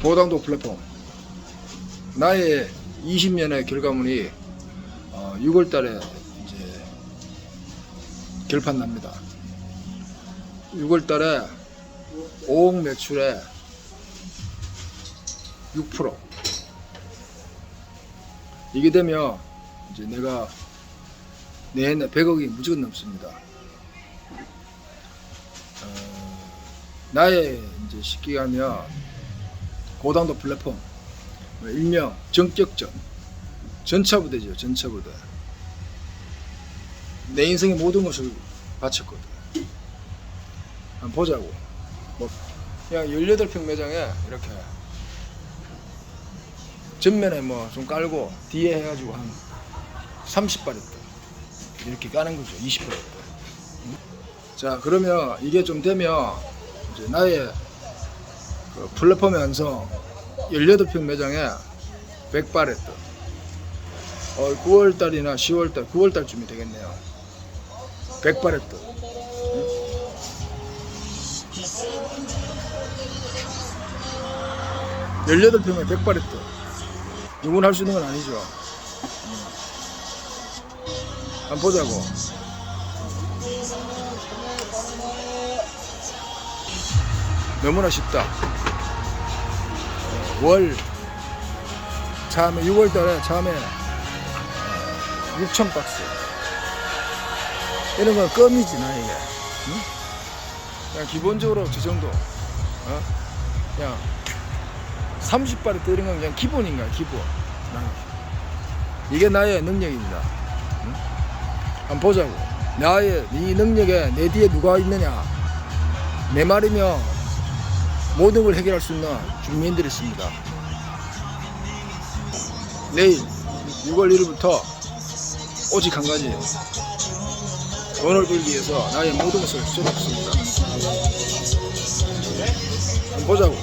보당도 플랫폼 나의 20년의 결과물이 어, 6월달에 이제 결판 납니다. 6월달에 5억 매출에 6% 이게 되면 이제 내가 내내 100억이 무조건 넘습니다. 어, 나의 이제 하면 고당도 플랫폼 일명 전격전 전차부대죠 전차부대. 내 인생의 모든 것을 바쳤거든. 한번 보자고. 뭐 그냥 18평 매장에 이렇게 전면에 뭐 좀 깔고 뒤에 해가지고 한 30발 했다. 이렇게 까는 거죠 20발 했다. 자 그러면 이게 좀 되면 이제 나의 그 플랫폼의 완성 18평 매장에 100발 했다 어, 9월달이나 10월달 9월달쯤이 되겠네요. 100발 했다 18평에 100발 했다 이건 할 수 있는 건 아니죠. 음. 한번 보자고. 너무나 쉽다. 어, 월 처음에 6월 달에 처음에 6천 박스 이런 건 껌이지 나에게 응? 그냥 기본적으로 저 정도 어? 그냥 30발에 때리는 건 그냥 기본인 거야 기본 나는. 이게 나의 능력입니다 응? 한번 보자고 나의 이 능력에 내 뒤에 누가 있느냐 내 말이면 모든 걸 해결할 수 있는 주민들이 있습니다. 내일 6월 1일부터 오직 한 가지. 돈을 벌기 위해서 나의 모든 것을 쏟았습니다. 한번 보자고